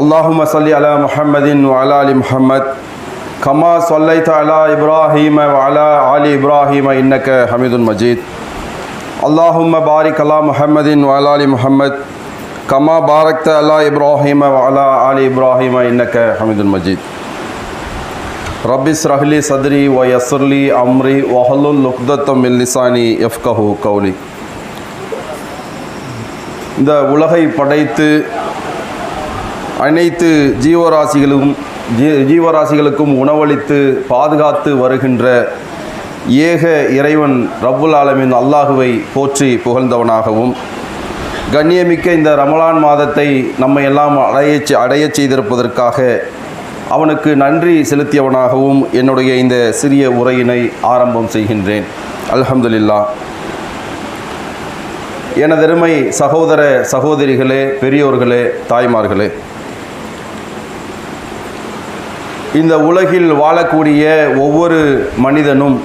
اللهم صل على محمد وعلى ال محمد كما صليت على ابراهيم وعلى ال ابراهيم انك حميد مجيد اللهم بارك على محمد وعلى ال محمد كما باركت على ابراهيم وعلى ال ابراهيم انك حميد مجيد رب اشرح لي صدري ويسر لي امري واحلل عقدة من لساني يفقهوا قولي இந்த உலகை படைத்து அனைத்து ஜீவராசிகளும் ஜீ ஜீவராசிகளுக்கும் உணவளித்து பாதுகாத்து வருகின்ற ஏக இறைவன் ரப்புல் ஆலமின் அல்லாஹுவை போற்றி புகழ்ந்தவனாகவும் கண்ணியமிக்க இந்த ரமலான் மாதத்தை நம்மை எல்லாம் அடைய அடையச் செய்திருப்பதற்காக அவனுக்கு நன்றி செலுத்தியவனாகவும் என்னுடைய இந்த சிறிய உரையினை ஆரம்பம் செய்கின்றேன். அல்ஹம்துலில்லா. எனதெருமை சகோதர சகோதரிகளே பெரியோர்களே தாய்மார்களே இந்த உலகில் வாழக்கூடிய ஒவ்வொரு மனிதனும்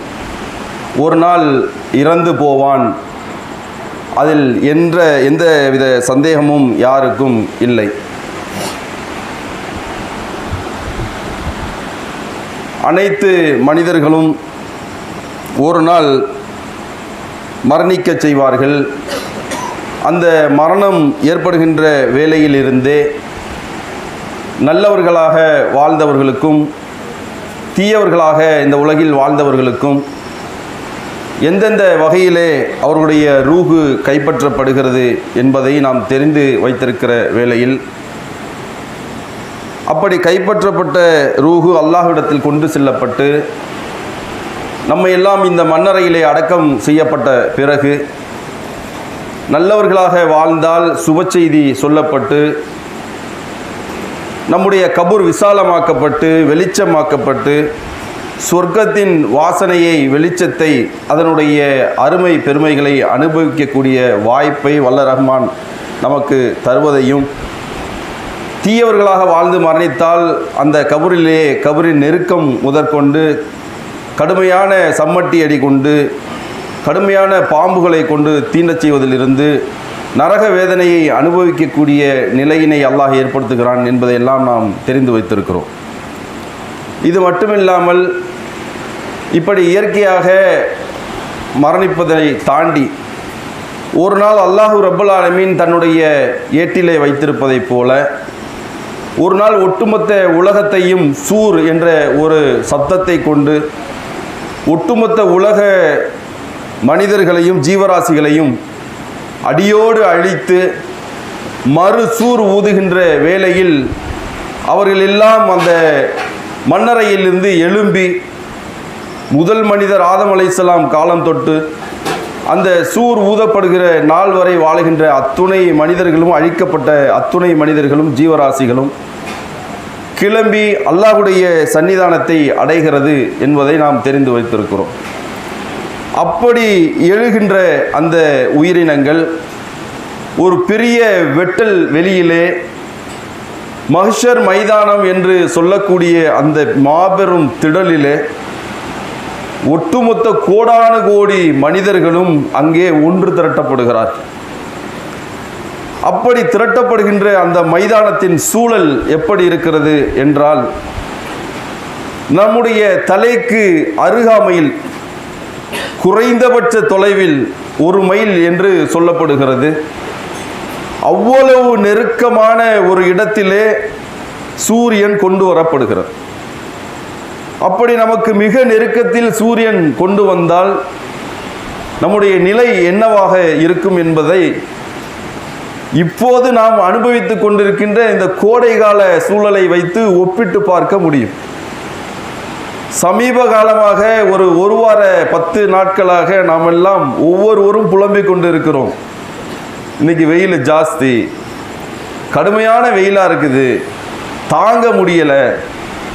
ஒரு நாள் இறந்து போவான். அதில் என்ற எந்த வித சந்தேகமும் யாருக்கும் இல்லை. அனைத்து மனிதர்களும் ஒரு நாள் மரணிக்கச் செய்வார்கள். அந்த மரணம் ஏற்படுகின்ற வேளையிலிருந்தே நல்லவர்களாக வாழ்ந்தவர்களுக்கும் தீயவர்களாக இந்த உலகில் வாழ்ந்தவர்களுக்கும் எந்தெந்த வகையிலே அவர்களுடைய ரூகு கைப்பற்றப்படுகிறது என்பதை நாம் தெரிந்து வைத்திருக்கிற வேளையில் அப்படி கைப்பற்றப்பட்ட ரூகு அல்லாஹ்விடத்தில் கொண்டு செல்லப்பட்டு நம்மை எல்லாம் இந்த மண்ணறையிலே அடக்கம் செய்யப்பட்ட பிறகு நல்லவர்களாக வாழ்ந்தால் சுப செய்தி சொல்லப்பட்டு நம்முடைய கபூர் விசாலமாக்கப்பட்டு வெளிச்சமாக்கப்பட்டு சொர்க்கத்தின் வாசனையை வெளிச்சத்தை அதனுடைய அருமை பெருமைகளை அனுபவிக்கக்கூடிய வாய்ப்பை வல்ல ரஹ்மான் நமக்கு தருவதையும் தீயவர்களாக வாழ்ந்து மரணித்தால் அந்த கபூரிலே கபரின் நெருக்கம் முதற்கொண்டு கடுமையான சம்மட்டி அடி கொண்டு கடுமையான பாம்புகளை கொண்டு தீண்டச் செய்வதிலிருந்து நரக வேதனையை அனுபவிக்கக்கூடிய நிலையினை அல்லாஹ் ஏற்படுத்துகிறான் என்பதையெல்லாம் நாம் தெரிந்து வைத்திருக்கிறோம். இது மட்டுமில்லாமல் இப்படி இயற்கையாக மரணிப்பதை தாண்டி ஒரு நாள் அல்லாஹூ ரபுல் ஆலமீன் தன்னுடைய ஏட்டிலே வைத்திருப்பதைப் போல ஒரு நாள் ஒட்டுமொத்த உலகத்தையும் சூர் என்ற ஒரு சத்தத்தை கொண்டு ஒட்டுமொத்த உலக மனிதர்களையும் ஜீவராசிகளையும் அடியோடு அழித்து மறு சூர் ஊதுகின்ற வேளையில் அவர்கள் எல்லாம் அந்த மன்னரையிலிருந்து எழும்பி முதல் மனிதர் ஆதம் அலைசலாம் காலம் தொட்டு அந்த சூர் ஊதப்படுகிற நாள் வரை வாழுகின்ற அத்துணை மனிதர்களும் அழிக்கப்பட்ட அத்துணை மனிதர்களும் ஜீவராசிகளும் கிளம்பி அல்லாஹுடைய சன்னிதானத்தை அடைகிறது என்பதை நாம் தெரிந்து வைத்திருக்கிறோம். அப்படி எழுகின்ற அந்த உயிரினங்கள் ஒரு பெரிய வெட்டல் வெளியிலே மகிஷர் மைதானம் என்று சொல்லக்கூடிய அந்த மாபெரும் திடலிலே ஒட்டுமொத்த கோடானு கோடி மனிதர்களும் அங்கே ஒன்று திரட்டப்படுகிறார். அப்படி திரட்டப்படுகின்ற அந்த மைதானத்தின் சூழல் எப்படி இருக்கிறது என்றால் நம்முடைய தலைக்கு அருகாமையில் குறைந்தபட்ச தொலைவில் ஒரு மைல் என்று சொல்லப்படுகிறது. அவ்வளவு நெருக்கமான ஒரு இடத்திலே சூரியன் கொண்டு வரப்படுகிறது. அப்படி நமக்கு மிக நெருக்கத்தில் சூரியன் கொண்டு வந்தால் நம்முடைய நிலை என்னவாக இருக்கும் என்பதை இப்போது நாம் அனுபவித்துக் கொண்டிருக்கின்ற இந்த கோடைகால சூழலை வைத்து ஒப்பிட்டு பார்க்க முடியும். சமீப காலமாக ஒரு ஒரு வார பத்து நாட்களாக நாம் எல்லாம் ஒவ்வொருவரும் புலம்பிக் கொண்டு இருக்கிறோம் இன்னைக்கு வெயில் ஜாஸ்தி. கடுமையான வெயிலாக இருக்குது. தாங்க முடியலை.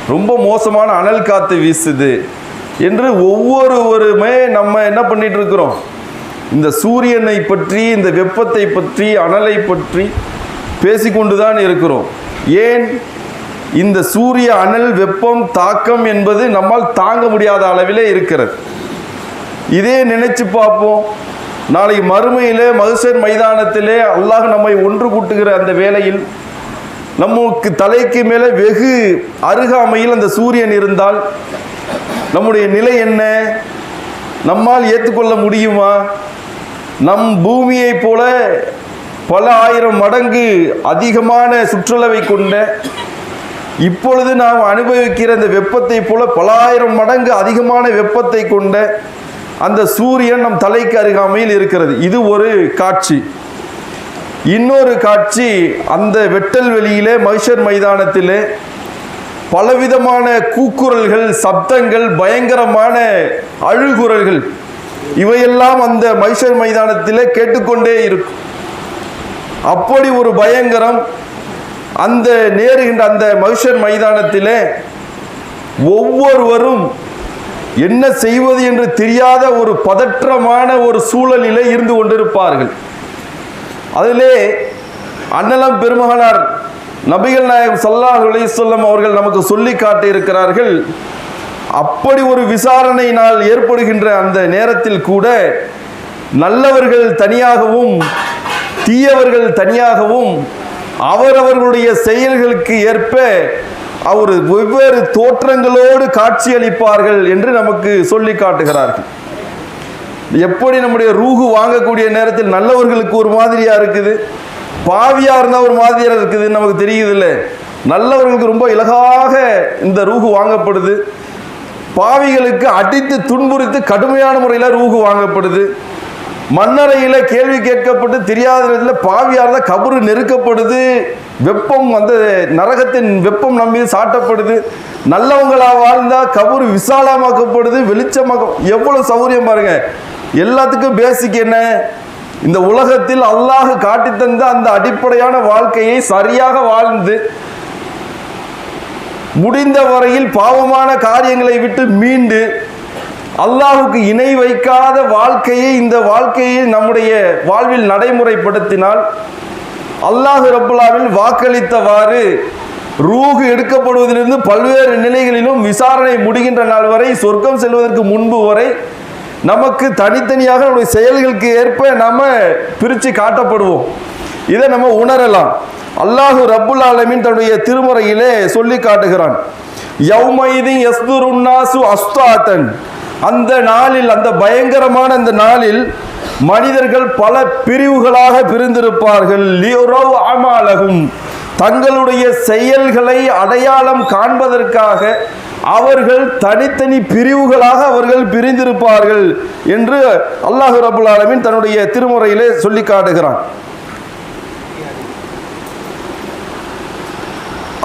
ரொம்ப மோசமான அனல் காற்று வீசுது என்று ஒவ்வொருவருமே நம்ம என்ன பண்ணிட்டு இருக்கிறோம் இந்த சூரியனை பற்றி இந்த வெப்பத்தை பற்றி அனலை பற்றி பேசிக்கொண்டு தான் இருக்கிறோம். ஏன்? இந்த சூரிய அனல் வெப்பம் தாக்கம் என்பது நம்மால் தாங்க முடியாத அளவிலே இருக்கிறது. இதே நினைச்சு பார்ப்போம். நாளைக்கு மறுமையிலே மகசர் மைதானத்திலே அல்லாஹ் நம்மை ஒன்று கூட்டுகிற அந்த வேளையில் நமக்கு தலைக்கு மேலே வெகு அருகாமையில் அந்த சூரியன் இருந்தால் நம்முடைய நிலை என்ன? நம்மால் ஏற்றுக்கொள்ள முடியுமா? நம் பூமியைப் போல பல ஆயிரம் மடங்கு அதிகமான சுற்றுலவை கொண்ட இப்பொழுது நாம் அனுபவிக்கிற இந்த வெப்பத்தை போல பலாயிரம் மடங்கு அதிகமான வெப்பத்தை கொண்ட அந்த சூரியன் நம் தலைக்கு அருகாமையில் இருக்கிறது. இது ஒரு காட்சி. இன்னொரு காட்சி அந்த வெட்டல் வெளியிலே மகிஷர் மைதானத்திலே பலவிதமான கூக்குரல்கள் சப்தங்கள் பயங்கரமான அழுகுரல்கள் இவையெல்லாம் அந்த மைசூர் மைதானத்தில் கேட்டுக்கொண்டே இருக்கும். அப்படி ஒரு பயங்கரம் அந்த நேருகின்ற அந்த மகிஷர் மைதானத்திலே ஒவ்வொருவரும் என்ன செய்வது என்று தெரியாத ஒரு பதற்றமான ஒரு சூழலிலே இருந்து கொண்டிருப்பார்கள். அதிலே அன்னலம் பெருமகனார் நபிகள் நாயகம் சல்லாஹ் அலிசல்லம் அவர்கள் நமக்கு சொல்லி காட்டி இருக்கிறார்கள் அப்படி ஒரு விசாரணையினால் ஏற்படுகின்ற அந்த நேரத்தில் கூட நல்லவர்கள் தனியாகவும் தீயவர்கள் தனியாகவும் அவரவர்களுடைய செயல்களுக்கு ஏற்ப அவர் வெவ்வேறு தோற்றங்களோடு காட்சியளிப்பார்கள் என்று நமக்கு சொல்லி காட்டுகிறார்கள். எப்படி நம்முடைய ரூஹு வாங்கக்கூடிய நேரத்தில் நல்லவர்களுக்கு ஒரு மாதிரியா இருக்குது? பாவியா இருந்தால் ஒரு மாதிரியா இருக்குது நமக்கு தெரியுது இல்லை நல்லவர்களுக்கு ரொம்ப இலகாக இந்த ரூஹு வாங்கப்படுது. பாவிகளுக்கு அடித்து துன்புறுத்து கடுமையான முறையில் ரூஹு வாங்கப்படுது. மண்ணறையில் கேள்வி கேட்கப்பட்டு தெரியாத இடத்துல பாவியார் தான் கபரு நெருக்கப்படுது. வெப்பம் வந்து நரகத்தின் வெப்பம் நம்பி சாட்டப்படுது. நல்லவங்களாக வாழ்ந்தால் கபரு விசாலமாக்கப்படுது வெளிச்சமாக எவ்வளோ சௌகரியம் பாருங்க. எல்லாத்துக்கும் பேசிக் என்ன? இந்த உலகத்தில் அல்லாஹ் காட்டி தந்த அந்த அடிப்படையான வாழ்க்கையை சரியாக வாழ்ந்து முடிந்த வரையில் பாவமான காரியங்களை விட்டு மீண்டு அல்லாஹுக்கு இணை வைக்காத வாழ்க்கையை இந்த வாழ்க்கையை நம்முடைய வாழ்வில் நடைமுறைப்படுத்தினால் அல்லாஹு ரப்புல்லாவில் வாக்களித்தவாறு ரூகு எடுக்கப்படுவதிலிருந்து பல்வேறு நிலைகளிலும் விசாரணை முடிகின்ற நாள் வரை சொர்க்கம் செல்வதற்கு முன்பு வரை நமக்கு தனித்தனியாக நம்முடைய செயல்களுக்கு ஏற்ப நம்ம பிரித்து காட்டப்படுவோம். இதை நம்ம உணரலாம். அல்லாஹு ரப்புல் ஆலமின் தன்னுடைய திருமுறையிலே சொல்லி காட்டுகிறான். யௌமைதி எஸ்துருன்னாசு அஸ்தாத்தன் அந்த நாளில் அந்த பயங்கரமான அந்த நாளில் மனிதர்கள் பல பிரிவுகளாக பிரிந்திருப்பார்கள். லியோரவ் அமாலகும். தங்களுடைய செயல்களை அடையாளம் காண்பதற்காக அவர்கள் தனித்தனி பிரிவுகளாக அவர்கள் பிரிந்திருப்பார்கள் என்று அல்லாஹு ரபுல் ஆலமின் தன்னுடைய திருமுறையிலே சொல்லி காட்டுகிறான்.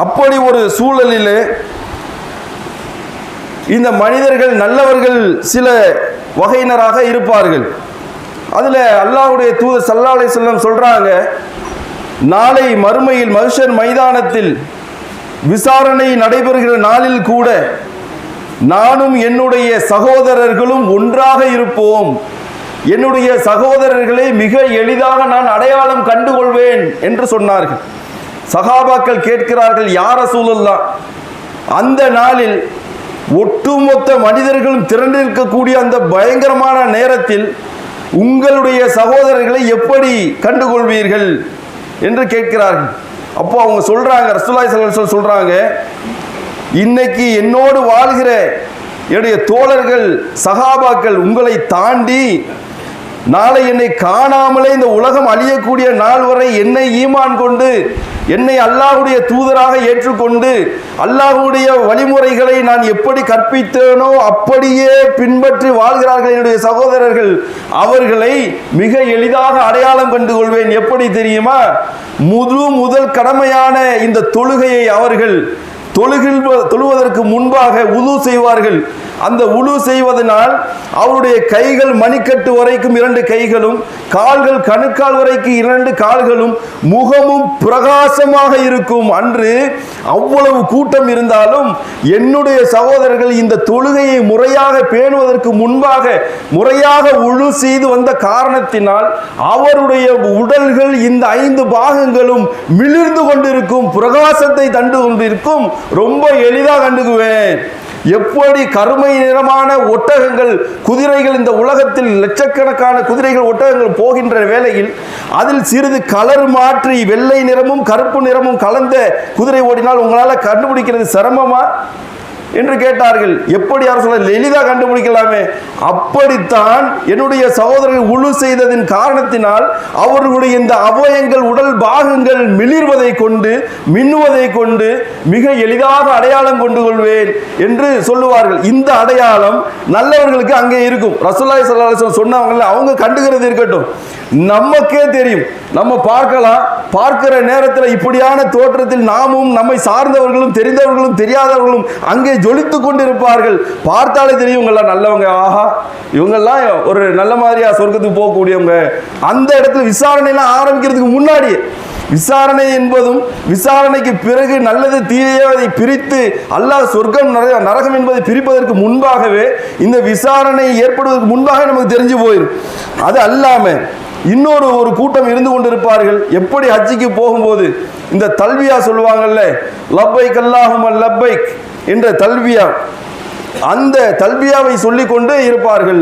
அப்படி ஒரு சூழலிலே இந்த மனிதர்கள் நல்லவர்கள் சில வகையினராக இருப்பார்கள். அதில் அல்லாவுடைய தூத சல்லா செல்லம் சொல்கிறாங்க நாளை மறுமையில் மனுஷர் மைதானத்தில் விசாரணை நடைபெறுகிற நாளில் கூட நானும் என்னுடைய சகோதரர்களும் ஒன்றாக இருப்போம். என்னுடைய சகோதரர்களை மிக எளிதாக நான் அடையாளம் கண்டுகொள்வேன் என்று சொன்னார்கள். சகாபாக்கள் கேட்கிறார்கள் யார சூழல்லாம் அந்த நாளில் ஒட்டுமொத்த மனிதர்களும் திரண்டிருக்கக்கூடிய அந்த பயங்கரமான நேரத்தில் உங்களுடைய சகோதரர்களை எப்படி கண்டுகொள்வீர்கள் என்று கேட்கிறார்கள். அப்போ அவங்க சொல்றாங்க ரசூலாய் சல்லல்லாஹு சொல்றாங்க இன்னைக்கு என்னோடு வாழ்கிற என்னுடைய தோழர்கள் சகாபாக்கள் உங்களை தாண்டி நாளை என்னை காணாமலே இந்த உலகம் அழியக்கூடிய நாள் வரை என்னை ஈமான் கொண்டு என்னை அல்லாஹ்வுடைய தூதராக ஏற்றுக்கொண்டு அல்லாஹ்வுடைய வழிமுறைகளை நான் எப்படி கற்பித்தேனோ அப்படியே பின்பற்றி வாழ்கிறார்கள் என்னுடைய சகோதரர்கள். அவர்களை மிக எளிதாக அடையாளம் கண்டு கொள்வேன் எப்படி தெரியுமா? முழு முதல் கடமையான இந்த தொழுகையை அவர்கள் தொழுகில் தொழுவதற்கு முன்பாக உழு செய்வார்கள். அந்த உழு செய்வதனால் அவருடைய கைகள் மணிக்கட்டு வரைக்கும் இரண்டு கைகளும் கால்கள் கணுக்கால் வரைக்கும் இரண்டு கால்களும் முகமும் பிரகாசமாக இருக்கும். அன்று அவ்வளவு கூட்டம் இருந்தாலும் என்னுடைய சகோதரர்கள் இந்த தொழுகையை முறையாக பேணுவதற்கு முன்பாக முறையாக உழு செய்து வந்த காரணத்தினால் அவருடைய உடல்கள் இந்த ஐந்து பாகங்களும் மிளிர்ந்து கொண்டிருக்கும் பிரகாசத்தை தண்டு கொண்டிருக்கும். ரொம்ப எளிதாக கண்டுக்குவேன். எப்படி கருமை நிறமான ஒட்டகங்கள் குதிரைகள் இந்த உலகத்தில் லட்சக்கணக்கான குதிரைகள் ஒட்டகங்கள் போகின்ற வேளையில் அதில் சிறிது கலர் மாற்றி வெள்ளை நிறமும் கருப்பு நிறமும் கலந்த குதிரை ஓடினால் உங்களால் கண்டுபிடிக்கிறது சிரமமா? என்று கேட்டார்கள். எப்படி யார் சொல்ல எளிதாக கண்டுபிடிக்கலாமே? அப்படித்தான் என்னுடைய சகோதரர்கள் உழு செய்ததின் காரணத்தினால் அவர்களுடைய இந்த அவயங்கள் உடல் பாகங்கள் மிளிர்வதை கொண்டு மின்னுவதை கொண்டு மிக எளிதாக அடையாளம் கொண்டு கொள்வேன் என்று சொல்லுவார்கள். இந்த அடையாளம் நல்லவர்களுக்கு அங்கே இருக்கும். ரசூல்லாய் சல்லாஹ் சொன்னவங்கள அவங்க கண்டுகிறது இருக்கட்டும். நமக்கே தெரியும். நம்ம பார்க்கலாம். பார்க்கிற நேரத்தில் இப்படியான தோற்றத்தில் நாமும் நம்மை சார்ந்தவர்களும் தெரிந்தவர்களும் தெரியாதவர்களும் அங்கே ஜொலித்து கொண்டிருப்பார்கள். பார்த்தாலே தெரியும் இவங்கெல்லாம் நல்லவங்க. ஆஹா இவங்கெல்லாம் ஒரு நல்ல மாதிரியா சொர்க்கத்துக்கு போகக்கூடியவங்க. அந்த இடத்துல விசாரணைலாம் ஆரம்பிக்கிறதுக்கு முன்னாடி விசாரணை என்பதும் விசாரணைக்கு பிறகு நல்லது தீயதை பிரித்து அல்லாஹ் சொர்க்கம் நர- நரகம் என்பதை பிரிப்பதற்கு முன்பாகவே இந்த விசாரணை ஏற்படுவதற்கு முன்பாக நமக்கு தெரிஞ்சு போயிடும் அது அல்லாமல் இன்னொரு ஒரு கூட்டம் இருந்து கொண்டிருப்பார்கள். எப்படி ஹஜ்ஜிக்கு போகும்போது இந்த தல்வியா சொல்லுவாங்கல்ல லப்பைக் அல்லாஹும் லப்பைக். என்ற தல்வியா அந்த தல்வியாவை சொல்லிக்கொண்டு இருப்பார்கள்.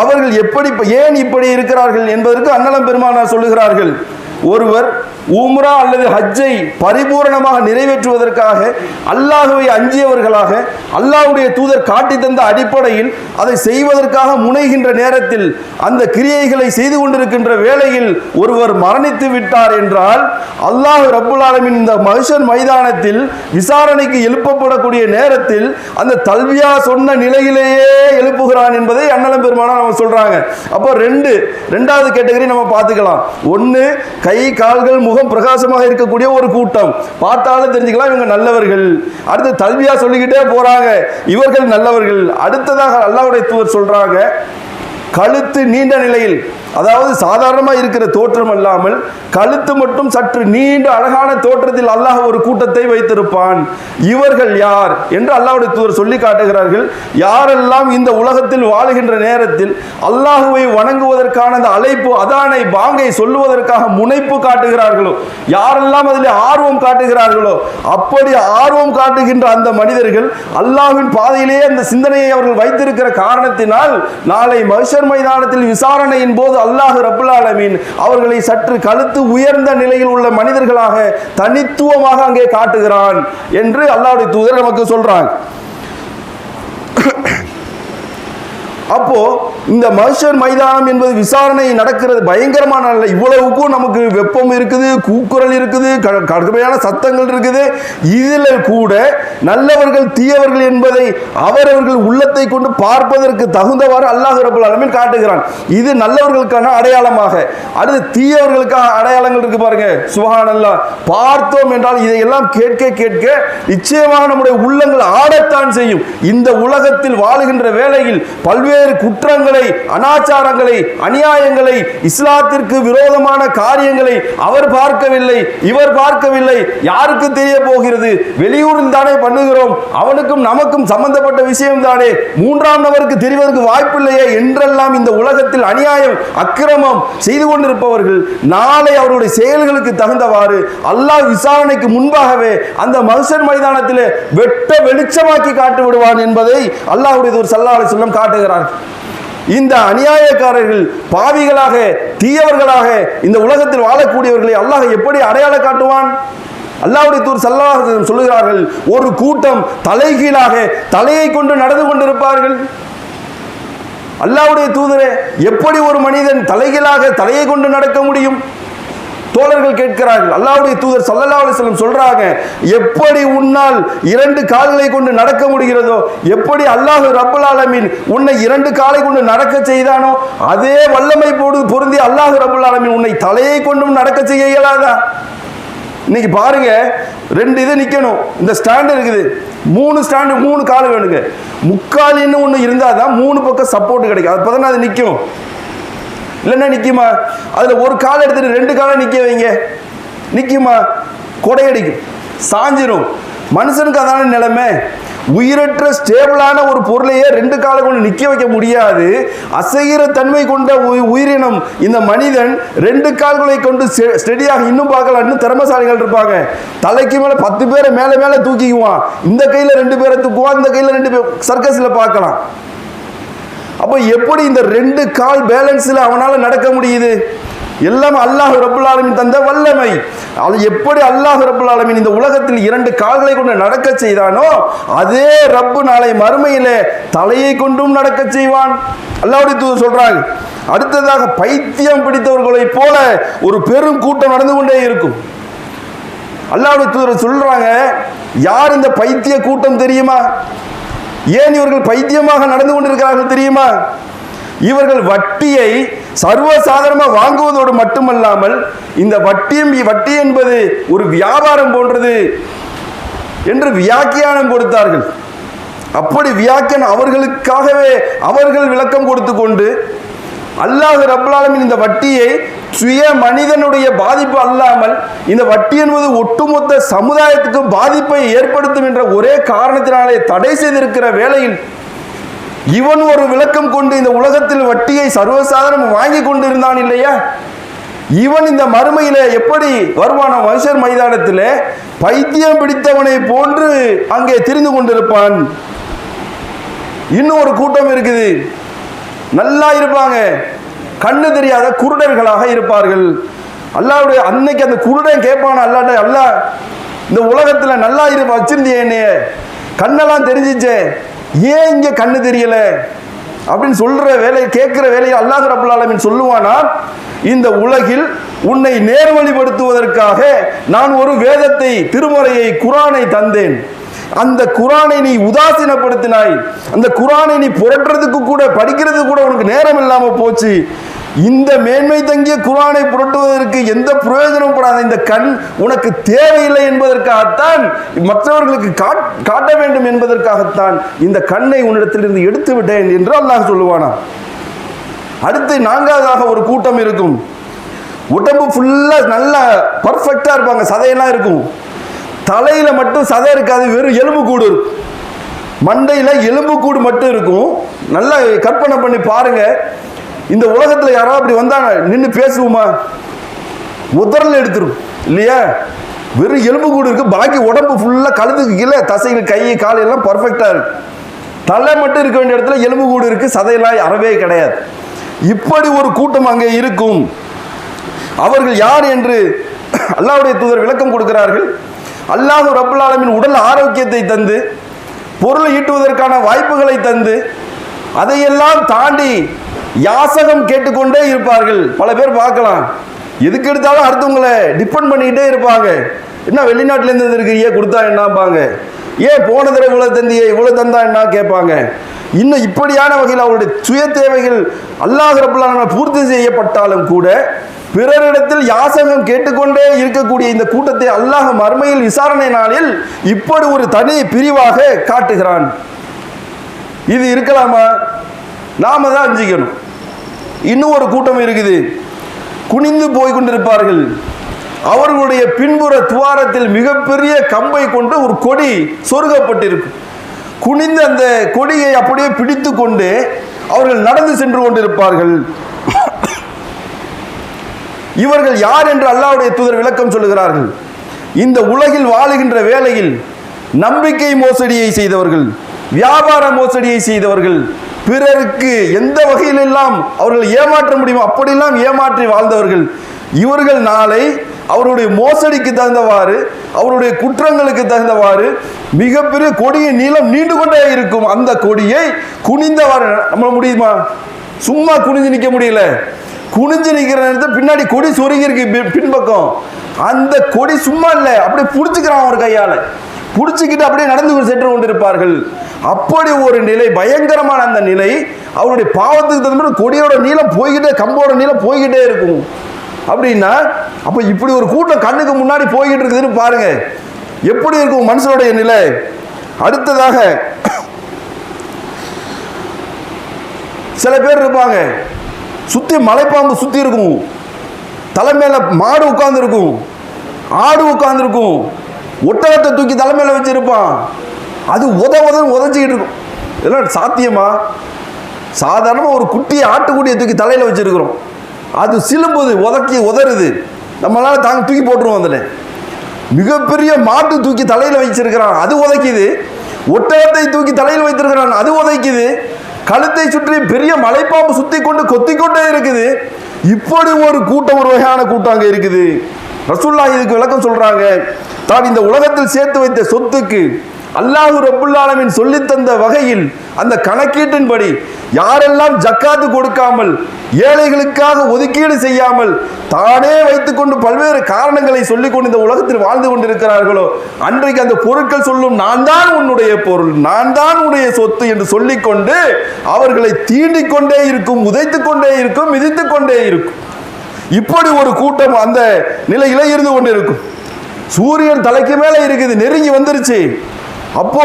அவர்கள் எப்படி ஏன் இப்படி இருக்கிறார்கள் என்பதற்கு அன்னலம் பெருமானார் சொல்லுகிறார்கள். ஒருவர் உம்ரா அல்லது ஹஜ்ஜை பரிபூரணமாக நிறைவேற்றுவதற்காக அல்லாஹுவை அஞ்சியவர்களாக அல்லாஹ்வுடைய தூதர் காட்டி தந்த அடிப்படையில் அதை செய்வதற்காக முனைகின்ற நேரத்தில் அந்த கிரியைகளை செய்து கொண்டிருக்கின்ற வேளையில் ஒருவர் மரணித்து விட்டார் என்றால் அல்லாஹ் ரப்புல் இந்த மனுஷன் மைதானத்தில் விசாரணைக்கு எழுப்பப்படக்கூடிய நேரத்தில் அந்த தல்வியா சொன்ன நிலையிலேயே எழுப்புகிறான் என்பதை அண்ணலம் பெருமானா நம்ம சொல்றாங்க. அப்போ ரெண்டு ரெண்டாவது கேட்டகரி நம்ம பார்த்துக்கலாம். ஒன்று கை கால்கள் முகம் பிரகாசமாக இருக்கக்கூடிய ஒரு கூட்டம். பார்த்தாலும் தெரிஞ்சுக்கலாம் இவங்க நல்லவர்கள். அடுத்து தல்வியா சொல்லிக்கிட்டே போறாங்க. இவர்கள் நல்லவர்கள். அடுத்ததாக அல்லாவுடைய தூவர் சொல்றாங்க கழுத்து நீண்ட நிலையில் அதாவது சாதாரணமாக இருக்கிற தோற்றம் அல்லாமல் கழுத்து மட்டும் சற்று நீண்ட அழகான தோற்றத்தில் அல்லாஹ் ஒரு கூட்டத்தை வைத்திருப்பான். இவர்கள் யார் என்று அல்லாஹ்வுடைய தூதர் சொல்லி காட்டுகிறார்கள். யாரெல்லாம் இந்த உலகத்தில் வாழுகின்ற நேரத்தில் அல்லாஹுவை வணங்குவதற்கான அந்த அழைப்பு அதானை பாங்கை சொல்லுவதற்காக முனைப்பு காட்டுகிறார்களோ யாரெல்லாம் அதில் ஆர்வம் காட்டுகிறார்களோ அப்படி ஆர்வம் காட்டுகின்ற அந்த மனிதர்கள் அல்லாஹ்வின் பாதையிலேயே அந்த சிந்தனையை அவர்கள் வைத்திருக்கிற காரணத்தினால் நாளை மகிஷர் மைதானத்தில் விசாரணையின் போது அல்லாஹ் ரப்புல் அவர்களை சற்று கழுத்து உயர்ந்த நிலையில் உள்ள மனிதர்களாக தனித்துவமாக அங்கே காட்டுகிறான் என்று அல்லாவுடைய தூதர் நமக்கு சொல்றாங்க. அப்போ இந்த மஹ்ஷர் மைதானம் என்பது விசாரணை நடக்கிறது. பயங்கரமான நாள் இவ்வளவுக்கும் நமக்கு வெப்பம் இருக்குது கூக்குரல் இருக்குது க- கடுமையான சத்தங்கள் இருக்குது. இதில் கூட நல்லவர்கள் தீயவர்கள் என்பதை அவரவர்கள் உள்ளத்தை கொண்டு பார்ப்பதற்கு தகுந்தவாறு அல்லாஹ் ரபுல் ஆலமீன் காட்டுகிறான். இது நல்லவர்களுக்கான அடையாளமாக. அடுத்து தீயவர்களுக்கான அடையாளங்கள் இருக்கு பாருங்க. சுகானல்லா பார்த்தோம் என்றால் இதையெல்லாம் கேட்க கேட்க நிச்சயமாக நம்முடைய உள்ளங்கள் ஆடத்தான் செய்யும். இந்த உலகத்தில் வாழுகின்ற வேளையில் பல்வேறு குற்றங்களை அனாச்சாரங்களை அநியாயங்களை இஸ்லாத்திற்கு விரோதமான காரியங்களை அவர் பார்க்கவில்லை இவர் பார்க்கவில்லை. யாருக்கு தெரிய போகிறது வெளியூரில் தானே பண்ணுகிறோம். அவனுக்கும் நமக்கும் சம்பந்தப்பட்ட விஷயம் தானே. மூன்றாம் நபருக்கு தெரிவதற்கு வாய்ப்பில்லையே என்றெல்லாம் இந்த உலகத்தில் அநியாயம் அக்கிரமம் செய்து கொண்டிருப்பவர்கள். நாளை அவருடைய செயல்களுக்கு தகுந்தவாறு அல்லாஹ் விசாரணைக்கு முன்பாகவே அந்த மகசர் மைதானத்திலே வெட்ட வெளிச்சமாக்கி காட்டு விடுவான் என்பதை அல்லாஹுடைய ஒரு சல்லாஹ் செல்லம் காட்டுகிறார் இந்த அநியாயக்காரர்கள் பாவிகளாக தீயவர்களாக இந்த உலகத்தில் வாழக்கூடியவர்களை அல்லாஹ் எப்படி அடையாளம் காட்டுவான்? அல்லாவுடைய தூர் சல்லாஹ் சொல்லுகிறார்கள் ஒரு கூட்டம் தலைகீழாக தலையை கொண்டு நடந்து கொண்டிருப்பார்கள். அல்லாவுடைய தூதரே எப்படி ஒரு மனிதன் தலைகீழாக தலையை கொண்டு நடக்க முடியும்? அவர்கள் கேட்கிறார்கள். அல்லாவுடைய தூதர் சல்லல்லா அலைஹி சொல்றாங்க எப்படி உன்னால் இரண்டு கால்களை கொண்டு நடக்க முடிகிறதோ எப்படி அல்லாஹு ரபுல் ஆலமின் உன்னை இரண்டு காலை கொண்டு நடக்க செய்தானோ அதே வல்லமை போடு பொருந்தி அல்லாஹு ரபுல் ஆலமின் உன்னை தலையை கொண்டும் நடக்க செய்ய இயலாதா? இன்னைக்கு பாருங்க ரெண்டு இது நிக்கணும். இந்த ஸ்டாண்ட் இருக்குது. மூணு ஸ்டாண்டு மூணு கால் வேணுங்க. முக்காலின்னு ஒன்று இருந்தால் தான் மூணு பக்கம் சப்போர்ட் கிடைக்கும். அது பார்த்தோன்னா அது நிற்கும் இல்லைன்னா நிற்குமா அதில் ஒரு கால் எடுத்துட்டு ரெண்டு காலை நிற்க வைங்க. நிற்குமா கொடையடிக்கும். சாஞ்சிரும். மனுஷனுக்கு அதான நிலைமை. உயிரற்ற ஸ்டேபிளான ஒரு பொருளையே ரெண்டு காலை கொண்டு நிற்க வைக்க முடியாது. அசைகிற தன்மை கொண்ட உயிரினம் இந்த மனிதன் ரெண்டு கால்களை கொண்டு ஸ்டெ- ஸ்டெடியாக இன்னும் பார்க்கலாம் இன்னும் திறமசாலிகள் இருப்பாங்க. தலைக்கு மேலே பத்து பேரை மேலே மேலே தூக்கிக்குவான். இந்த கையில் ரெண்டு பேரை தூக்குவான். இந்த கையில் ரெண்டு பேர் சர்க்கஸில் பார்க்கலாம். அப்போ எப்படி இந்த ரெண்டு கால் பேலன்ஸில் அவனால் நடக்க முடியுது? எல்லாம் அல்லாஹ் ரபுல் ஆலமின் தந்த வல்லமை. அது எப்படி அல்லாஹ் ரபுல் ஆலமின் இந்த உலகத்தில் இரண்டு கால்களை கொண்டு நடக்க செய்தானோ அதே ரப்பு நாளை மறுமையிலே தலையை கொண்டும் நடக்க செய்வான். அல்லாவுடைய தூது சொல்றாங்க அடுத்ததாக பைத்தியம் பிடித்தவர்களைப் போல ஒரு பெரும் கூட்டம் நடந்து கொண்டே இருக்கும். அல்லாவுடைய தூதர் சொல்றாங்க யார் இந்த பைத்திய கூட்டம் தெரியுமா? ஏன் இவர்கள் பைத்தியமாக நடந்து கொண்டிருக்கிறார்கள் தெரியுமா? இவர்கள் வட்டியை சர்வசாதாரணமாக வாங்குவதோடு மட்டுமல்லாமல் இந்த வட்டியும் வட்டி என்பது ஒரு வியாபாரம் போன்றது என்று வியாக்கியானம் கொடுத்தார்கள். அப்படி வியாக்கியானம் அவர்களுக்காகவே அவர்கள் விளக்கம் கொடுத்து கொண்டு அல்லாஹ் ரப்பலாலமின் இந்த வட்டியை சுய மனிதனுடைய பாதிப்பு அல்லாமல் இந்த வட்டி என்பது ஒட்டுமொத்த சமுதாயத்துக்கும் பாதிப்பை ஏற்படுத்தும் என்ற ஒரே காரணத்தினாலே தடை செய்திருக்கிற வேளையில் இவன் ஒரு விளக்கம் கொண்டு இந்த உலகத்தில் வட்டியை சர்வசாதாரணம் வாங்கி கொண்டிருந்தான் இல்லையா? இவன் இந்த மறுமையில எப்படி வருவான? மனுஷர் மைதானத்தில் பைத்தியம் பிடித்தவனை போன்று அங்கே திரிந்து கொண்டிருப்பான். இன்னும் ஒரு கூட்டம் இருக்குது. நல்லா இருப்பாங்க. கண்ணு தெரியாத குருடர்களாக இருப்பார்கள். அல்லாவுடைய அன்னைக்கு அந்த குருடன் கேட்பான அல்லாட்ட அல்லா இந்த உலகத்தில் நல்லா இரு வச்சிருந்தியே என்னைய. கண்ணெல்லாம் தெரிஞ்சிச்சே. ஏன் இங்கே கண்ணு தெரியல? அப்படின்னு சொல்ற வேலையை கேட்கிற வேலையை அல்லாஹ் ரபுல் ஆலமீன் சொல்லுவானா? இந்த உலகில் உன்னை நேர்வழிப்படுத்துவதற்காக நான் ஒரு வேதத்தை திருமறையை குரானை தந்தேன். அந்த குரானை நீ உதாசீனப்படுத்தினாய். அந்த குரானை நீ புரட்டுறதுக்கு கூட படிக்கிறது கூட உனக்கு நேரம் இல்லாம போச்சு. இந்த மேன்மை தங்கிய குரானை புரட்டுவதற்கு எந்த பிரயோஜனம் படாத இந்த கண் உனக்கு தேவையில்லை என்பதற்காகத்தான் மற்றவர்களுக்கு காட்- காட்ட வேண்டும் என்பதற்காகத்தான் இந்த கண்ணை உன்னிடத்திலிருந்து எடுத்து விட்டேன் என்று அல்லாஹ் சொல்லுவானா. அடுத்து நான்காவதாக ஒரு கூட்டம் இருக்கும். உடம்பு ஃபுல்லாக நல்லா பர்ஃபெக்டாக இருப்பாங்க சதையெல்லாம் இருக்கும். தலையில மட்டும் சதை இருக்காது வெறும் எலும்பு கூடு இருக்கும். மண்டையில் எலும்பு கூடு மட்டும் இருக்கும். நல்லா கற்பனை பண்ணி பாருங்க. இந்த உலகத்தில் யாரோ அப்படி வந்தாங்க நின்று பேசுவோமா? உதரல் எடுத்துரும் இல்லையா? வெறும் எலும்பு கூடு இருக்கு. பாக்கி உடம்பு ஃபுல்லாக கழுத்துக்கு கீழே தசைகள் கை கால் எல்லாம் இருக்கு. தலை மட்டும் இருக்க வேண்டிய இடத்துல எலும்பு கூடு இருக்கு. சதையெல்லாம் அறவே கிடையாது. இப்படி ஒரு கூட்டம் அங்கே இருக்கும். அவர்கள் யார் என்று அல்லாவுடைய தூதர் விளக்கம் கொடுக்கிறார்கள். அல்லாஹு ரப்புல் உடல் ஆரோக்கியத்தை தந்து பொருள் ஈட்டுவதற்கான வாய்ப்புகளை தந்து அதையெல்லாம் தாண்டி யாசகம் கேட்டுக்கொண்டே இருப்பார்கள். பல பேர் பார்க்கலாம். எதுக்கு எடுத்தாலும் அடுத்தவங்களை டிபெண்ட் பண்ணிக்கிட்டே இருப்பாங்க. என்ன வெளிநாட்டிலேருந்து இருக்கிறீங்க கொடுத்தா என்னப்பாங்க ஏன் போன தடவை இவ்வளோ தந்தியே இவ்வளோ தந்தா என்ன கேட்பாங்க. இன்னும் இப்படியான வகையில் அவருடைய சுய தேவைகள் அல்லாஹ் ரபுல்லான பூர்த்தி செய்யப்பட்டாலும் கூட பிறரிடத்தில் யாசகம் கேட்டுக்கொண்டே இருக்கக்கூடிய இந்த கூட்டத்தை அல்லாஹ் மர்மையில் விசாரணை நாளில் இப்படி ஒரு தனி பிரிவாக காட்டுகிறான். இது இருக்கலாமா? நாம தான் அஞ்சிக்கணும். இன்னும் ஒரு கூட்டம் இருக்குது. குனிந்து போய் கொண்டிருப்பார்கள். அவர்களுடைய பின்புற துவாரத்தில் மிகப்பெரிய கம்பை கொண்டு ஒரு கொடி சொருகப்பட்டிருக்கும் குனிந்து அந்த கொடியை அப்படியே பிடித்து கொண்டு அவர்கள் நடந்து சென்று கொண்டிருப்பார்கள். இவர்கள் யார் என்று அல்லாவுடைய தூதர் விளக்கம் சொல்லுகிறார்கள். இந்த உலகில் வாழுகின்ற வேளையில் நம்பிக்கை மோசடியை செய்தவர்கள் வியாபார மோசடியை செய்தவர்கள் பிறருக்கு எந்த வகையிலெல்லாம் அவர்கள் ஏமாற்ற முடியுமோ அப்படியெல்லாம் ஏமாற்றி வாழ்ந்தவர்கள். இவர்கள் நாளை அவருடைய மோசடிக்கு தகுந்தவாறு அவருடைய குற்றங்களுக்கு தகுந்தவாறு மிகப்பெரிய கொடியின் நீளம் நீண்டு கொண்டே இருக்கும். அந்த கொடியை குனிந்தவாறு நம்ம முடியுமா? சும்மா குனிஞ்சு நிற்க முடியல. குனிஞ்சு நிற்கிற நேரத்தில் பின்னாடி கொடி சொருகி இருக்கு பின்பக்கம். அந்த கொடி சும்மா இல்லை. அப்படியே பிடிச்சிக்கிறான் ஒரு கையால். பிடிச்சிக்கிட்டு அப்படியே நடந்து சென்று கொண்டிருப்பார்கள். அப்படி ஒரு நிலை பயங்கரமான அந்த நிலை அவருடைய பாவத்துக்கு தகுந்த மாதிரி கொடியோட நீளம் போய்கிட்டே கம்போட நீளம் போய்கிட்டே இருக்கும். அப்படின்னா அப்போ இப்படி ஒரு கூட்டம் கண்ணுக்கு முன்னாடி போய்கிட்டு இருக்குதுன்னு பாருங்க. எப்படி இருக்கும் மனுஷனுடைய நிலை? அடுத்ததாக சில பேர் இருப்பாங்க. சுற்றி மலைப்பாம்பு சுற்றி இருக்கும். தலைமையில் மாடு உட்காந்துருக்கும் ஆடு உட்காந்துருக்கும் ஒட்டகத்தை தூக்கி தலைமையில் வச்சுருப்பான். அது உத உதன்னு உதச்சிக்கிட்டு இருக்கும். இதெல்லாம் சாத்தியமா? சாதாரணமாக ஒரு குட்டியை ஆட்டுக்குட்டியை தூக்கி தலையில் வச்சுருக்குறோம். அது சிலும்புது உதக்கி உதறுது. நம்மளால் தாங்க தூக்கி போட்டுருவோம் அதில். மிகப்பெரிய மாட்டு தூக்கி தலையில் வச்சிருக்கிறான் அது உதைக்குது. ஒட்டகத்தை தூக்கி தலையில் வைத்திருக்கிறான். அது உதைக்குது. கழுத்தை சுற்றி பெரிய மலைப்பாம்பு சுற்றி கொண்டு கொத்தி கொண்டே இருக்குது. இப்படி ஒரு கூட்டம் ஒரு வகையான கூட்டம் அங்கே இருக்குது. ரசுல்லா இதுக்கு விளக்கம் சொல்கிறாங்க தான் இந்த உலகத்தில் சேர்த்து வைத்த சொத்துக்கு அல்லாஹு ரபுல்லாலமின் ஆலமீன் சொல்லித் தந்த வகையில் அந்த கணக்கீட்டின்படி யாரெல்லாம் ஜக்காத்து கொடுக்காமல் ஏழைகளுக்காக ஒதுக்கீடு செய்யாமல் தானே வைத்துக்கொண்டு பல்வேறு காரணங்களை சொல்லிக்கொண்டு இந்த உலகத்தில் வாழ்ந்து கொண்டிருக்கிறார்களோ அன்றைக்கு அந்த பொருட்கள் சொல்லும் நான் தான் உன்னுடைய பொருள் நான் தான் உன்னுடைய சொத்து என்று சொல்லிக்கொண்டு அவர்களை தீண்டிக்கொண்டே இருக்கும் உதைத்து கொண்டே இருக்கும் மிதித்துக் கொண்டே இருக்கும். இப்படி ஒரு கூட்டம் அந்த நிலையில இருந்து கொண்டிருக்கும். சூரியன் தலைக்கு மேலே இருக்குது நெருங்கி வந்துருச்சு. அப்போ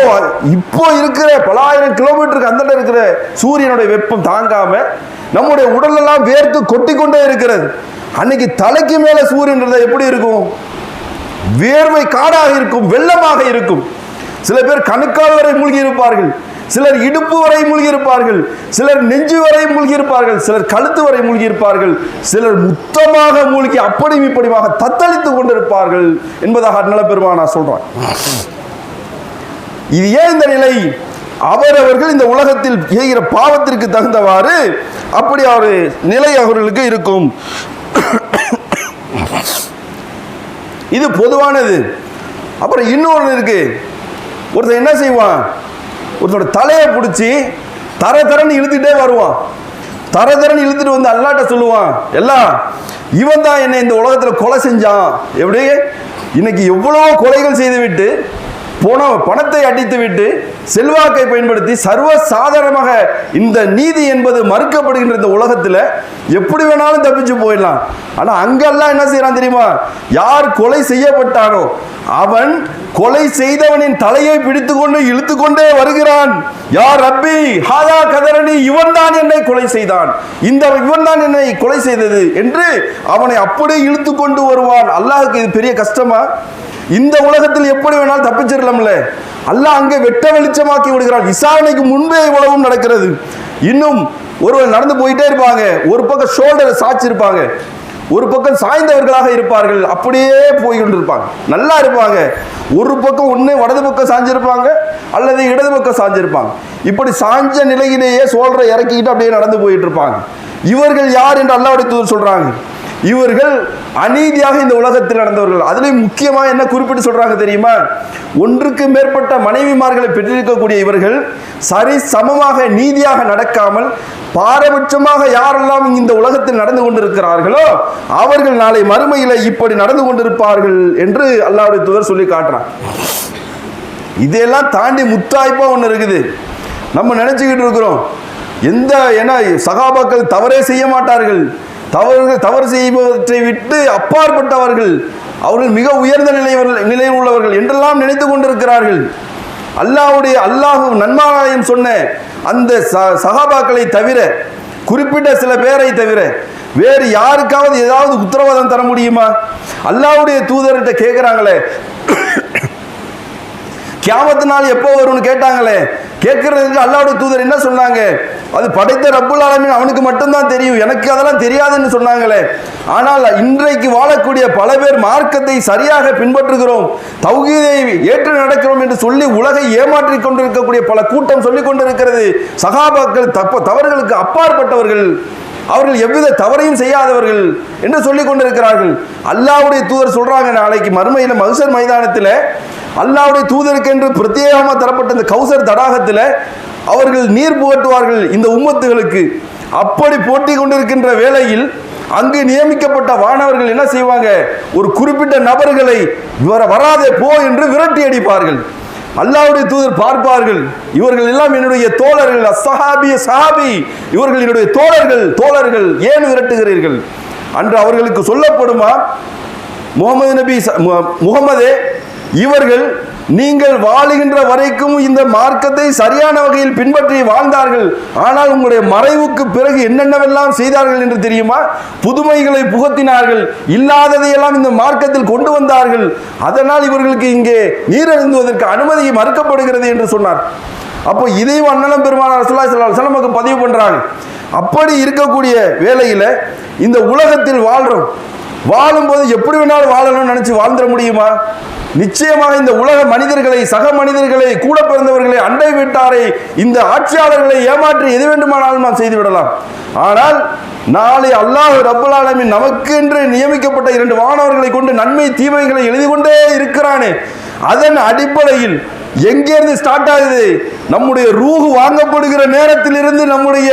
இப்போ இருக்கிற பலாயிரம் கிலோமீட்டருக்கு அந்த இருக்கிற சூரியனுடைய வெப்பம் தாங்காம நம்முடைய உடலெல்லாம் வேர்த்து கொட்டி கொண்டே இருக்கிறது. அன்னைக்கு தலைக்கு மேல சூரியன் எப்படி இருக்கும்? வேர்வை காடாக இருக்கும் வெள்ளமாக இருக்கும். சில பேர் கணுக்கால் வரை மூழ்கி இருப்பார்கள். சிலர் இடுப்பு வரை மூழ்கி இருப்பார்கள். சிலர் நெஞ்சு வரை மூழ்கி இருப்பார்கள். சிலர் கழுத்து வரை மூழ்கி இருப்பார்கள். சிலர் முத்தமாக மூழ்கி அப்படியும் இப்படியுமாக தத்தளித்துக் கொண்டிருப்பார்கள் என்பதாக நல்ல பெருமா நான் சொல்றேன். இது ஏன் இந்த நிலை? அவரவர்கள் இந்த உலகத்தில் செய்கிற பாவத்திற்கு தகுந்தவாறு அப்படி அவர் நிலை அவர்களுக்கு இருக்கும். இது பொதுவானது. அப்புறம் இன்னொன்று இருக்கு. ஒருத்தன் என்ன செய்வான்? ஒருத்தனோட தலையை பிடிச்சி தர தரன்னு இழுத்துட்டே வருவான். தர தரன்னு இழுத்துட்டு வந்து அல்லாட்ட சொல்லுவான் எல்லாம் இவன் தான் என்னை இந்த உலகத்தில் கொலை செஞ்சான். எப்படி? இன்னைக்கு எவ்வளோ கொலைகள் செய்து விட்டு போன பணத்தை அடித்துவிட்டு செல்வாக்கை பயன்படுத்தி சர்வ சாதாரணமாக இந்த நீதி என்பது மறுக்கப்படுகின்ற இந்த உலகத்தில் எப்படி வேணாலும் தப்பிச்சு போயிடலாம். ஆனால் அங்கெல்லாம் என்ன செய்யறான் தெரியுமா? யார் கொலை செய்யப்பட்டானோ அவன் கொலை செய்தவனின் தலையை பிடித்துக்கொண்டு இழுத்து கொண்டே வருகிறான். யார் ரப்பி ஹாதா கதரணி இவன் தான் என்னை கொலை செய்தான். இந்த இவன் தான் என்னை கொலை செய்தது என்று அவனை அப்படியே இழுத்து கொண்டு வருவான். அல்லாஹுக்கு இது பெரிய கஷ்டமா? இந்த உலகத்தில் எப்படி வேணாலும் தப்பிச்சிடலாம்ல அல்லாஹ் அங்கே வெட்ட வெளிச்சமாக்கி விடுகிறான். விசாரணைக்கு முன்பே இவ்வளவும் நடக்கிறது. இன்னும் ஒருவர் நடந்து போயிட்டே இருப்பாங்க. ஒரு பக்கம் ஷோல்டரை சாய்ச்சிருப்பாங்க. ஒரு பக்கம் சாய்ந்தவர்களாக இருப்பார்கள். அப்படியே போய்கொண்டு இருப்பாங்க நல்லா இருப்பாங்க. ஒரு பக்கம் ஒன்று வடது பக்கம் சாஞ்சிருப்பாங்க அல்லது இடது பக்கம் சாஞ்சிருப்பாங்க இப்படி சாஞ்ச நிலையிலேயே சோழரை இறக்கிக்கிட்டு அப்படியே நடந்து போயிட்டு இருப்பாங்க இவர்கள் யார் என்று அல்லாவுடைய தூதர் சொல்றாங்க. இவர்கள் அநீதியாக இந்த உலகத்தில் நடந்தவர்கள். அதுலேயும் முக்கியமாக என்ன குறிப்பிட்டு சொல்றாங்க தெரியுமா? ஒன்றுக்கு மேற்பட்ட மனைவிமார்களை பெற்றிருக்கக்கூடிய இவர்கள் சரி சமமாக நீதியாக நடக்காமல் பாரபட்சமாக யாரெல்லாம் இந்த உலகத்தில் நடந்து கொண்டிருக்கிறார்களோ அவர்கள் நாளை மறுமையில் இப்படி நடந்து கொண்டிருப்பார்கள் என்று அல்லாவுடைய தூதர் சொல்லி காட்டுறான். இதையெல்லாம் தாண்டி முத்தாய்ப்பாக ஒன்று இருக்குது. நம்ம நினைச்சுக்கிட்டு இருக்கிறோம். எந்த ஏன்னா சகாபாக்கள் தவறே செய்ய மாட்டார்கள். தவறு தவறு செய்பவற்றை விட்டு அப்பாற்பட்டவர்கள் அவர்கள் மிக உயர்ந்த நிலை நிலையில் உள்ளவர்கள் என்றெல்லாம் நினைத்து கொண்டிருக்கிறார்கள். அல்லாஹ்வுடைய அல்லாஹு நன்மாராயம் சொன்ன அந்த ச- சகாபாக்களை தவிர குறிப்பிட்ட சில பேரை தவிர வேறு யாருக்காவது ஏதாவது உத்தரவாதம் தர முடியுமா? அல்லாவுடைய தூதர்கிட்ட கேட்குறாங்களே கியாமத்து நாள் எப்போ வரும்னு கேட்டாங்களே. கேட்கறதுக்கு அல்லாவுடைய தூதர் என்ன சொன்னாங்க? அது படைத்த ரப்புல் ஆலமின் அவனுக்கு மட்டும்தான் தெரியும். எனக்கு அதெல்லாம் தெரியாதுன்னு சொன்னாங்களே. ஆனால் இன்றைக்கு வாழக்கூடிய பல பேர் மார்க்கத்தை சரியாக பின்பற்றுகிறோம் தௌகீதை ஏற்று நடக்கிறோம் என்று சொல்லி உலகை ஏமாற்றிக் கொண்டிருக்கக்கூடிய பல கூட்டம் சொல்லிக் கொண்டிருக்கிறது. சகாபாக்கள் தப்ப தவறுகளுக்கு அப்பாற்பட்டவர்கள். அவர்கள் எவ்வித தவறையும் செய்யாதவர்கள் என்று சொல்லிக் கொண்டிருக்கிறார்கள். அல்லாவுடைய தூதர் சொல்றாங்க நாளைக்கு மறுமையில மகுசர் மைதானத்தில் அல்லாவுடைய தூதருக்கு என்று பிரத்யேகமாக தரப்பட்ட இந்த கௌசர் தடாகத்தில் அவர்கள் நீர் புகட்டுவார்கள் இந்த உம்மத்துகளுக்கு. அப்படி போட்டி கொண்டிருக்கின்ற வேளையில் அங்கு நியமிக்கப்பட்ட வானவர்கள் என்ன செய்வாங்க? ஒரு குறிப்பிட்ட நபர்களை வராதே போ என்று விரட்டி அடிப்பார்கள். அல்லாவுடைய தூதர் பார்ப்பார்கள். இவர்கள் எல்லாம் என்னுடைய தோழர்கள் அசஹாபி சஹாபி. இவர்கள் என்னுடைய தோழர்கள் தோழர்கள் ஏன் விரட்டுகிறீர்கள்? அன்று அவர்களுக்கு சொல்லப்படுமா முகமது நபி ச- மு- முகமதே இவர்கள் நீங்கள் வாழுகின்ற வரைக்கும் இந்த மார்க்கத்தை சரியான வகையில் பின்பற்றி வாழ்ந்தார்கள். ஆனால் உங்களுடைய மறைவுக்கு பிறகு என்னென்னவெல்லாம் செய்தார்கள் என்று தெரியுமா? புதுமைகளை புகத்தினார்கள். இல்லாததையெல்லாம் இந்த மார்க்கத்தில் கொண்டு வந்தார்கள். அதனால் இவர்களுக்கு இங்கே நீரழுந்துவதற்கு அனுமதி மறுக்கப்படுகிறது என்று சொன்னார். அப்போ இதையும் அண்ணலம் பெருமானார் ரசூலுல்லாஹி ஸல்லல்லாஹு நமக்கு பதிவு பண்ணுறாங்க அப்படி இருக்கக்கூடிய வேலையில் இந்த உலகத்தில் வாழ்கிறோம் வாழும்போது எப்படி வேணாலும் வாழணும்னு நினச்சி வாழ்ந்துட முடியுமா? நிச்சயமாக இந்த உலக மனிதர்களை சக மனிதர்களை கூட பிறந்தவர்களை அண்டை வீட்டாரை இந்த ஆட்சியாளர்களை ஏமாற்றி எது வேண்டுமானாலும் நாம் செய்து விடலாம். ஆனால் நாளை அல்லாஹ் ரப்பல் ஆலமீன் நமக்கு என்று நியமிக்கப்பட்ட இரண்டு வானவர்களை கொண்டு நன்மை தீமைகளை எழுதி கொண்டே இருக்கிறானே. அதன் அடிப்படையில் எங்கேருந்து ஸ்டார்ட் ஆகுது? நம்முடைய ரூஹு வாங்கப்படுகிற நேரத்தில் இருந்து நம்முடைய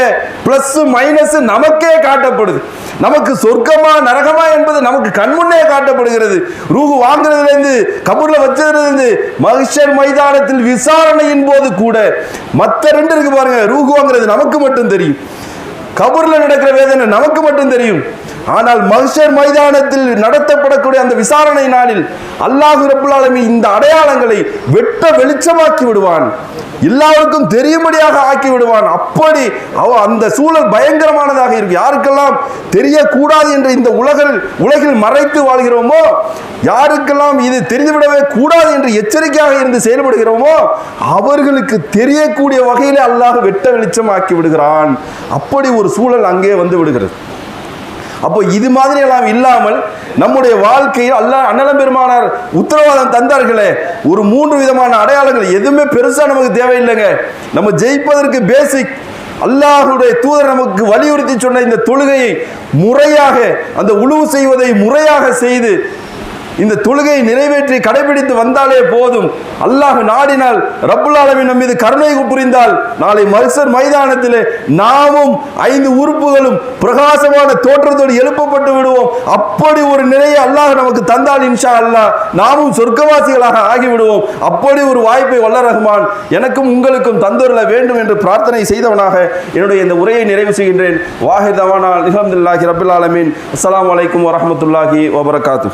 பிளஸ் மைனஸ் நமக்கே காட்டப்படுது. நமக்கு சொர்க்கமா நரகமா என்பது நமக்கு கண்முன்னே காட்டப்படுகிறது. ரூஹு வாங்குறதுலேருந்து கபூரில் வச்சதுலேருந்து மகிஷர் மைதானத்தில் விசாரணையின் போது கூட மற்ற ரெண்டு இருக்கு பாருங்க. ரூஹு வாங்குறது நமக்கு மட்டும் தெரியும். கபூரில் நடக்கிற வேதனை நமக்கு மட்டும் தெரியும். ஆனால் மகிஷர் மைதானத்தில் நடத்தப்படக்கூடிய அந்த விசாரணை நாளில் அல்லாஹ் ரபுல்லாலமி இந்த அடையாளங்களை வெட்ட வெளிச்சமாக்கி விடுவான். எல்லாருக்கும் தெரியும்படியாக ஆக்கி விடுவான். அப்படி அவ அந்த சூழல் பயங்கரமானதாக இருக்கும். யாருக்கெல்லாம் தெரியக்கூடாது என்று இந்த உலகில் உலகில் மறைத்து வாழ்கிறோமோ யாருக்கெல்லாம் இது தெரிந்துவிடவே கூடாது என்று எச்சரிக்கையாக இருந்து செயல்படுகிறோமோ அவர்களுக்கு தெரியக்கூடிய வகையில் அல்லாஹ் வெட்ட வெளிச்சமாக்கி விடுகிறான். அப்படி ஒரு சூழல் அங்கே வந்து விடுகிறது. அப்போ இது மாதிரி எல்லாம் இல்லாமல் நம்முடைய வாழ்க்கையில் அல்ல அண்ணலம் பெருமானார் உத்தரவாதம் தந்தார்களே. ஒரு மூன்று விதமான அடையாளங்கள் எதுவுமே பெருசாக நமக்கு தேவையில்லைங்க. நம்ம ஜெயிப்பதற்கு பேசிக் அல்லாஹுடைய தூதர் நமக்கு வலியுறுத்தி சொன்ன இந்த தொழுகையை முறையாக அந்த உழுவு செய்வதை முறையாக செய்து இந்த தொழுகையை நிறைவேற்றி கடைபிடித்து வந்தாலே போதும். அல்லாஹ் நாடினால் ரப்புல் ஆலமின் நம் மீது கருணை புரிந்தால் நாளை மல்சர் மைதானத்திலே நாமும் ஐந்து உறுப்புகளும் பிரகாசமான தோற்றத்தோடு எழுப்பப்பட்டு விடுவோம். அப்படி ஒரு நிலையை அல்லாஹ் நமக்கு தந்தால் இன்ஷா அல்லாஹ் நாமும் சொர்க்கவாசிகளாக ஆகிவிடுவோம். அப்படி ஒரு வாய்ப்பை வல்ல ரஹ்மான் எனக்கும் உங்களுக்கும் தந்துள்ள வேண்டும் என்று பிரார்த்தனை செய்தவனாக என்னுடைய இந்த உரையை நிறைவு செய்கின்றேன். வாஹிதவானால் அவானா அலமதுல்லாஹி ரபுல் ஆலமீன். அஸ்லாம் வலைக்கம் வரமத்துல்லாஹி வபரகாத்து